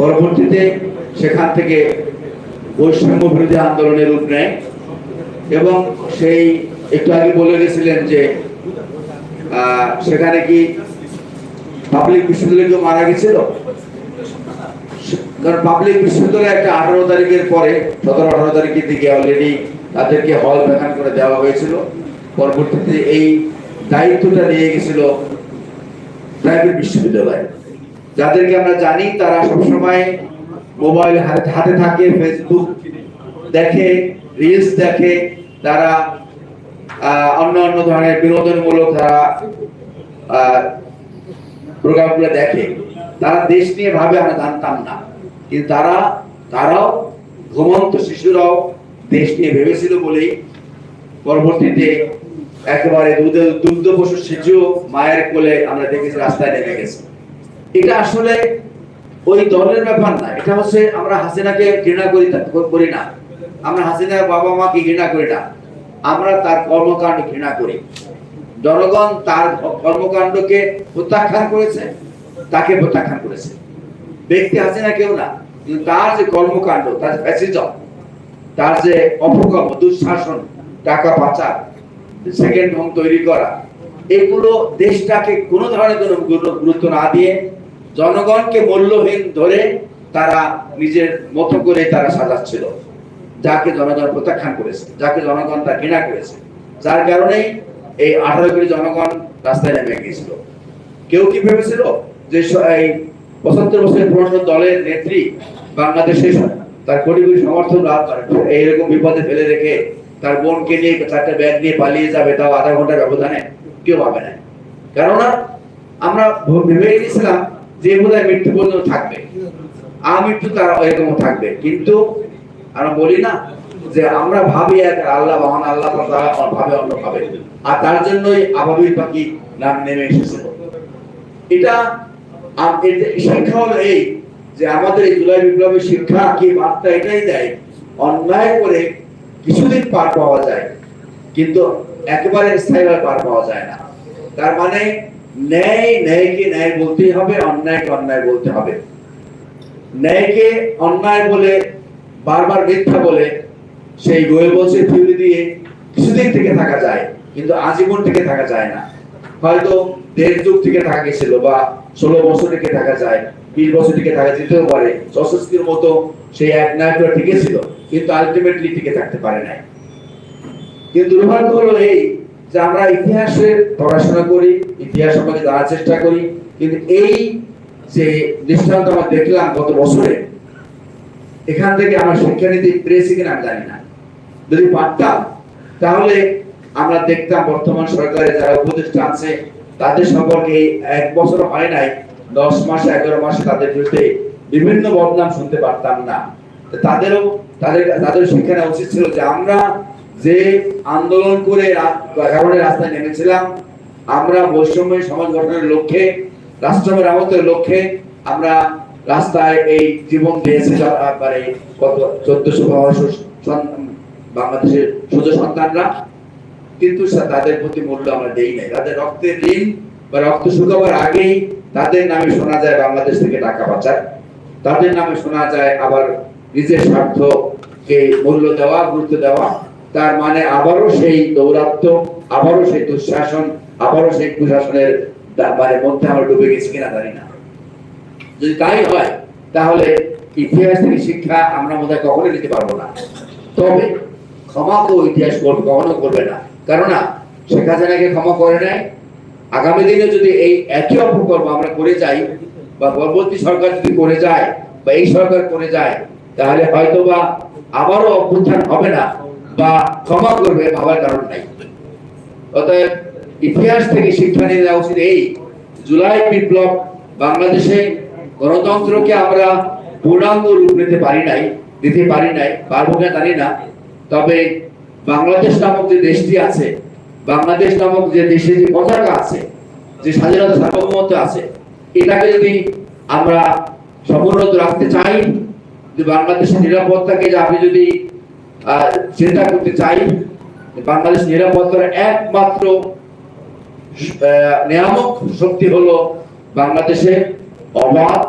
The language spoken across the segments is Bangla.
পরবর্তীতে সেখান থেকে বৈষম্য বিরোধী আন্দোলনের রূপ নেয়। এবং সেই একটু আগে বলে গেছিলেন যে সেখানে কি পাবলিক বিশ্ববিদ্যালয় কেউ মারা গেছিল? কারণ পাবলিক বিশ্ববিদ্যালয় একটা আঠারো তারিখের পরে, সতেরো আঠারো তারিখের দিকে অলরেডি তাদেরকে হল ভ্যাকান করে দেওয়া হয়েছিল। পরবর্তীতে এই দায়িত্বটা নিয়ে গেছিল প্রাইভেট বিশ্ববিদ্যালয়। যাদেরকে আমরা জানি, তারা সবসময় মোবাইল হাতে থাকে ফেসবুক দেখে রিলস দেখে, তারা অন্য অন্য ধরনের বিনোদনমূলক তারা প্রোগ্রামগুলো দেখে। তারা দেশ নিয়ে ভাবে, আমরা জানতাম না। কিন্তু তারা, তারাও ঘুমন্ত শিশুরাও দেশ নিয়ে ভেবেছিল বলেই পরবর্তীতে একেবারে দুধ, দুগ্ধ পশু শিশু মায়ের কোলে আমরা দেখেছি, রাস্তায় নেমে গেছে। এটা আসলে ওই দলের ব্যাপার না। এটা হচ্ছে আমরা হাসিনাকে ঘৃণা করি করি না। আমরা হাসিনার বাবা মাকে ঘৃণা করি না। আমরা তার কর্মকাণ্ড ঘৃণা করি। জনগণ তার কর্মকাণ্ডকে প্রত্যাখ্যান করেছে, তাকে প্রত্যাখ্যান করেছে। ব্যক্তি হাসিনা কেউ না, কিন্তু তার যে কর্মকাণ্ড, তার ফ্যাসিজম, তার যে অপকর্ম, দুঃশাসন, টাকা পাচার সেকেন্ড হোম তৈরি করা, এগুলো দেশটাকে কোনো ধরনের কোনো গুরুত্ব না দিয়ে জনগণকে মূল্যহীন ধরে তারা নিজের মতো করে তারা সাজাচ্ছিল, যাকে জনগণ প্রত্যাখ্যান করেছে, যাকে জনগণ তা ঘৃণা করেছে। যার কারণেই এই আঠারো কোটি জনগণ রাস্তায় নেমে গিয়েছিল। কেউ কি ভেবেছিল যে এই পঁচাত্তর বছরের পুরনো দলের নেত্রী বাংলাদেশে তার কোটি কোটি সমর্থকরা তার এইরকম বিপদে ফেলে রেখে তার বোনকে নিয়ে চারটে ব্যাগ নিয়ে পালিয়ে যাবে, তাও আধা ঘণ্টার ব্যবধানে? কেউ ভাবে না কেননা আমরা ভেবে নিয়েছিলাম যে বোধহয় মৃত্যু পর্যন্ত থাকবে। আমৃত্যু তার এরকম থাকবে। কিন্তু আমরা বলি না যে আমরা ভাবি এক আল্লাহ, মহান আল্লাহ ভাবে অন্য ভাবে। আর তার জন্যই পাখি নাম নেমে এটা শিক্ষা হলো এই যে আমাদের এই জুলাই বিপ্লবের শিক্ষা কি বার্তা এটাই দেয়, অন্যায় করে কিছুদিন পার পাওয়া যায়, কিন্তু একেবারে স্থায়ীভাবে পার পাওয়া যায় না। তার মানে ন্যায়, ন্যায়কে ন্যায় হবে, অন্যায়কে অন্যায় বলতে হবে। ন্যায়কে অন্যায় বলে, বারবার মিথ্যা বলে, সেই গোয়েবলসের থিওরি দিয়ে কিছুদিন থেকে থাকা যায়, কিন্তু আজীবন থেকে থাকা যায় না। হয়তো দেড় যুগ থেকে থাকা গেছিল বা ষোলো বছর থেকে থাকা যায়, বিশ বছর থেকে থাকা যেতেও পারে মতো সেই এক নায়করা টিকে ছিল, কিন্তু আলটিমেটলি টিকে থাকতে পারে নাই। কিন্তু দুর্ভাগ্য হলো এই যে আমরা ইতিহাসের পড়াশোনা করি, ইতিহাস সম্পর্কে জানার চেষ্টা করি, কিন্তু এই যে দৃষ্টান্ত আমরা দেখলাম গত বছরে, এখান থেকে পেরেছি কিনা আমি জানি না। যদি পারতাম, তাহলে আমরা দেখতাম বর্তমান সরকারের যারা উপদেষ্টা আছে, তাদের সম্পর্কে এক বছর হয় নাই, দশ মাস, এগারো মাস তাদের বিরুদ্ধে বিভিন্ন বদনাম শুনতে পারতাম না। তাদেরও, তাদের তাদের শিক্ষা নেওয়া উচিত ছিল যে আমরা যে আন্দোলন করে রাস্তায় নেমেছিলাম, আমরা বৈষম্য সমাজ গঠনের লক্ষ্যে রাষ্ট্র মেরামতের লক্ষ্যে আমরা রাস্তায় এই জীবন দিয়েছে মানে কত চোদ্দশো বাংলাদেশের সুযোগ সন্তানরা। কিন্তু তাদের প্রতি মূল্য আমরা দেই নাই। তাদের রক্তের ঋণ বা রক্ত শুকাবার আগেই তাদের নামে শোনা যায় বাংলাদেশ থেকে টাকা পাচার। তাদের নামে শোনা যায় আবার নিজের স্বার্থকে মূল্য দেওয়া, গুরুত্ব দেওয়া। তার মানে আবারও সেই দৌরাত্ম, আবারও সেই দুঃশাসন, আবারও সেই কুশাসনের মানে মধ্যে আমরা ডুবে গেছি কিনা জানি না। যদি তাই হয়, তাহলে ইতিহাস থেকে শিক্ষা আমরা বোধ হয় কখনোই নিতে পারব না। তবে ক্ষমা তো ইতিহাস কখনো করবে না। কেননা শেখ হাসিনাকে ক্ষমা করে নেয়। আগামী দিনে যদি এই একই অপকর্ম আমরা করে যাই, বা পরবর্তী সরকার যদি করে যায়, বা এই সরকার করে যায়, তাহলে হয়তো বা আবারও অভ্যুত্থান হবে না। বা ক্ষমা করবে ভাবার কারণ নাই। অতএব ইতিহাস থেকে শিক্ষা নিয়ে নেওয়া উচিত এই। জুলাই বিপ্লব বাংলাদেশে গণতন্ত্রকে আমরা পূর্ণাঙ্গ রূপ নিতে পারি নাই, দিতে পারি নাই, পারব না জানি না। তবে বাংলাদেশ নামক যে দেশটি আছে, বাংলাদেশ নামক যে দেশে যে পতাকা আছে, যে স্বাধীনতা সার্বভৌমত্ব আছে, এটাকে যদি আমরা সমুন্নত রাখতে চাই যে বাংলাদেশের নিরাপত্তাকে যে আমি যদি চিন্তা করতে চাই, বাংলাদেশ নিরাপত্তার একমাত্র নিয়ামক শক্তি হলো বাংলাদেশে অবাধ,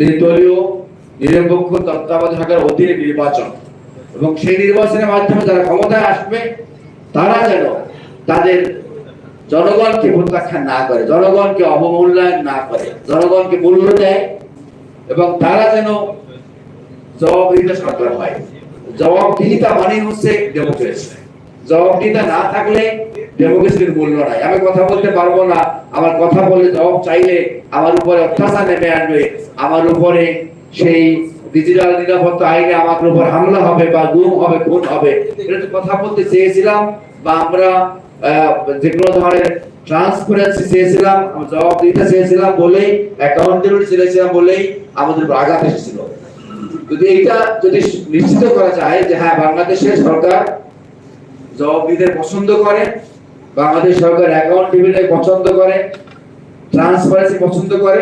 নির্দলীয়, নিরপেক্ষ তত্ত্বাবধায়ক সরকারের অধীনে নির্বাচন। এবং সেই নির্বাচনের মাধ্যমে যারা ক্ষমতায় আসবে, তারা যেন তাদের জনগণকে প্রত্যাখ্যান না করে, জনগণকে অবমূল্যায়ন না করে, জনগণকে মূল্য দেয় এবং তারা যেন জবাবদিহিতা সরকার হয়। জবাবদিহিতা মানে হচ্ছে ডেমোক্রেসি জবাবদিহিতা না থাকলে ডেমোক্রেসির মূল্য নাই আমি কথা বলতে পারব না। আমার কথা বলে জবাব চাইলে আমার উপরে অত্যাচার নেমে আসবে। আমার উপরে সেই ডিজিটাল নিরাপত্তা আইনে আমার উপর হামলা হবে বা গুম হবে হবে। এটা তো কথা বলতে চেয়েছিলাম বা আমরা যে ধরনের ট্রান্সপারেন্সি চেয়েছিলাম জবাব দিতে চেয়েছিলাম বলেই অ্যাকাউন্টেবিলিটি চেয়েছিলাম বলেই আমাদের আঘাত এসেছিল। যদি এইটা যদি নিশ্চিত করা যায় যে হ্যাঁ বাংলাদেশের সরকার জবাবদিহিদের পছন্দ করে, বাংলাদেশ সরকার অ্যাকাউন্টেবিলিটি পছন্দ করে ট্রান্সপারেন্সি পছন্দ করে,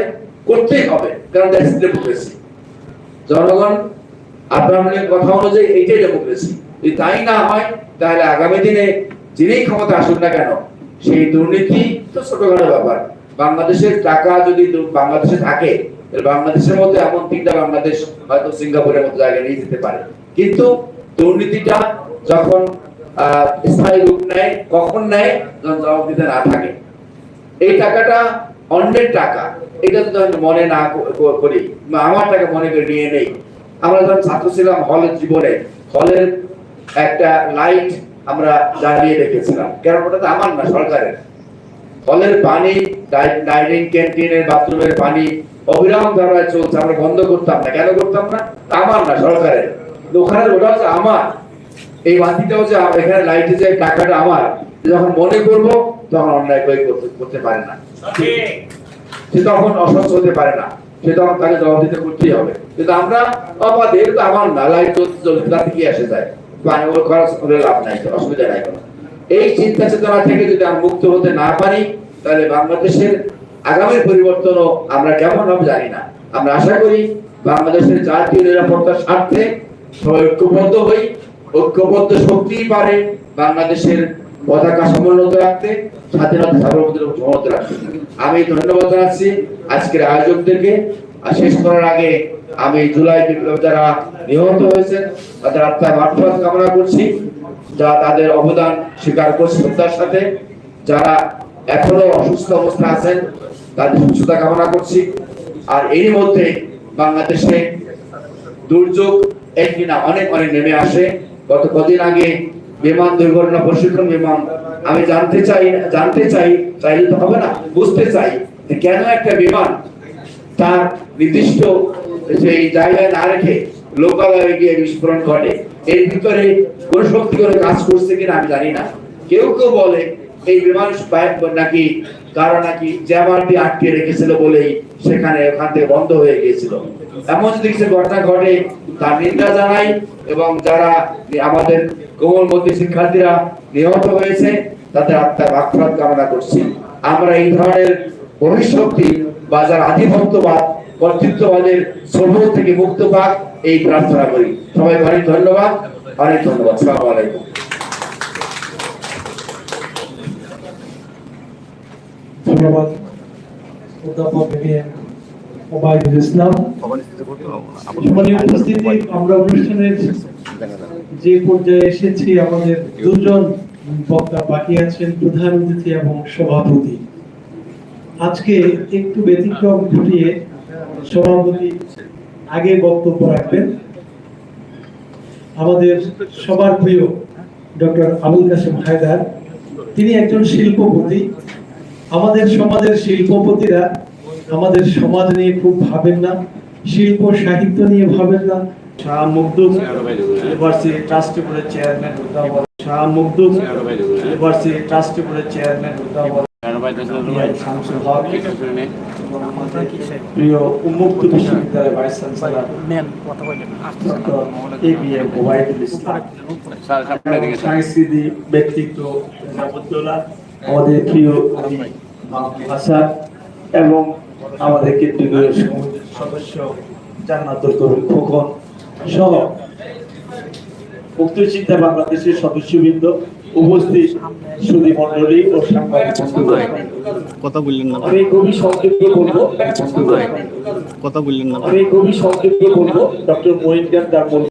করতেই হবে, কারণ দ্যাটস ডেমোক্রেসি জনগণ আপনার কথা অনুযায়ী এইটাই ডেমোক্রেসি যদি তাই না হয়, তাহলে আগামী দিনে যিনি ক্ষমতা আসুন না কেন, সেই দুর্নীতি তো ছোটখাটো ব্যাপার। বাংলাদেশের টাকা যদি বাংলাদেশে থাকে বাংলাদেশের মধ্যে এমন তিনটা বাংলাদেশ হয়তো সিঙ্গাপুরের মতো জায়গায় নিয়ে যেতে পারে। কিন্তু দুর্নীতিটা যখন স্থায়ী রূপ নেয়, কখন নেয়, যখন না থাকে। এই টাকাটা অন্যের টাকা। এটা মনে না করি আমার টাকা মনে করে নিয়ে নেই। আমরা যখন ছাত্র ছিলাম হলের জীবনে, হলের একটা লাইট আমরা জ্বালিয়ে রেখেছিলাম। কেন? ওটা তো আমার না, সরকারের। হলের পানি, ডাই- ডাইনিং ক্যান্টিনের বাথরুমের পানি অবিরাম ধারায় চলছে, আমরা বন্ধ করতাম না। কেন করতাম না? আমার না, সরকারের। ওখানে ওটা হচ্ছে আমার। এই যে আমার- এখানে লাইটে যে টাকাটা আমার যখন মনে করব, তখন অন্যায় করে করতে পারে না। সে তখন অসুস্থ হতে পারে না। সে তখন তাকে জবাব দিতে করতেই হবে। কিন্তু আমরা অবাধে, এটা তো আমার না লাইট চলতে চলতে তাতে কি আসে যায়। পানি ওর খরচ করে লাভ নাই অসুবিধা নাই এই চিন্তা চেতনা থেকে যদি আমরা মুক্ত হতে না পারি, তাহলে বাংলাদেশের আগামী পরিবর্তনও আমরা কেমন হবে জানি না। আমরা আশা করি বাংলাদেশের জাতীয় নিরাপত্তার স্বার্থে সবাই ঐক্যবদ্ধ হই। ঐক্যবদ্ধ শক্তিই পারে বাংলাদেশের পতাকা সমুন্নত রাখতে, স্বাধীনতা সার্বভৌমত্ব সমুন্নত রাখতে। আমি ধন্যবাদ জানাচ্ছি আজকের আয়োজকদেরকে। আর শেষ করার আগে আমি জুলাই বিপ্লব যারা নিহত হয়েছেন, তাদের আত্মার মাঠপাত কামনা করছি। যা তাদের অবদান স্বীকার করছি শ্রদ্ধার সাথে, যারা এখনও অসুস্থ অবস্থা আছেন তাদের সুস্থতা কামনা করছি। আর এরই মধ্যে বাংলাদেশে দুর্যোগ একদিন অনেক অনেক নেমে আসে। গত কদিন আগে বিমান দুর্ঘটনা, প্রশিক্ষণ বিমান, আমি জানতে চাই জানতে চাই, চাইলে তো হবে না, বুঝতে চাই কেন একটা বিমান তার নির্দিষ্ট সেই জায়গায় না রেখে লোকালয়ে গিয়ে বিস্ফোরণ ঘটে, এর ভিতরে কোন শক্তি করে কাজ করছে কিনা আমি জানি না। কেউ কেউ বলে এই বিমান নাকি কারও নাকি জ্যামার দিয়ে আটকে রেখেছিল বলেই সেখানে ওখান থেকে বন্ধ হয়ে গিয়েছিল। এমন যদি কিছু ঘটনা ঘটে, তার নিন্দা জানাই এবং যারা আমাদের কোমল শিক্ষার্থীরা নিহত হয়েছে, তাদের আত্মার মাগফিরাত কামনা করছি। আমরা এই ধরনের ভবিষ্যৎটি বা যারা আধিপত্যবাদ, কর্তৃত্ববাদের সর্ব থেকে মুক্ত পাক, এই প্রার্থনা করি। সবাই অনেক ধন্যবাদ। অনেক ধন্যবাদ। সালাম ধন্যবাদ। অধ্যাপক এম. ইসলাম। উপস্থিতি, আমরা অনুষ্ঠানের যে পর্যায়ে এসেছি, আমাদের দুজন বক্তা বাকি আছেন, প্রধান অতিথি এবং সভাপতি। আজকে একটু ব্যতিক্রম ঘটিয়ে সভাপতি আগে বক্তব্য রাখবেন। আমাদের সবার প্রিয় ডক্টর আবুল কাসেম হায়দার, তিনি একজন শিল্পপতি। আমাদের সমাজের শিল্পপতিরা আমাদের সমাজ নিয়ে খুব ভাবেন না শিল্প সাহিত্য নিয়ে ভাবেন না। শাহ মুগ্ধুম ইউনিভার্সিটি ট্রাস্টি বোর্ডের chairman Mudabbir Shah Makhdum university trustee বোর্ডের চেয়ারম্যান মুদ্দাবর শামসুল হক। এবং আমাদের প্রিয় উন্মুক্ত বিশ্ববিদ্যালয়ের vice chancellor A B M Obaidul Islam. সাংস্কৃতিক ব্যক্তিত্ব আমাদের প্রিয় কবি এবং আমাদের কেন্দ্রীয় সদস্য জান্নাতুল খোকন সহ মুক্ত চিন্তা বাংলাদেশের সদস্যবৃন্দ উপস্থিত সুদী মন্ডলী ও কথা বললেন না। আমি খুবই সংক্ষিপ্ত করব কথা বললেন না। আমি খুবই সংক্ষেপে বলব। ডক্টর মহিন তার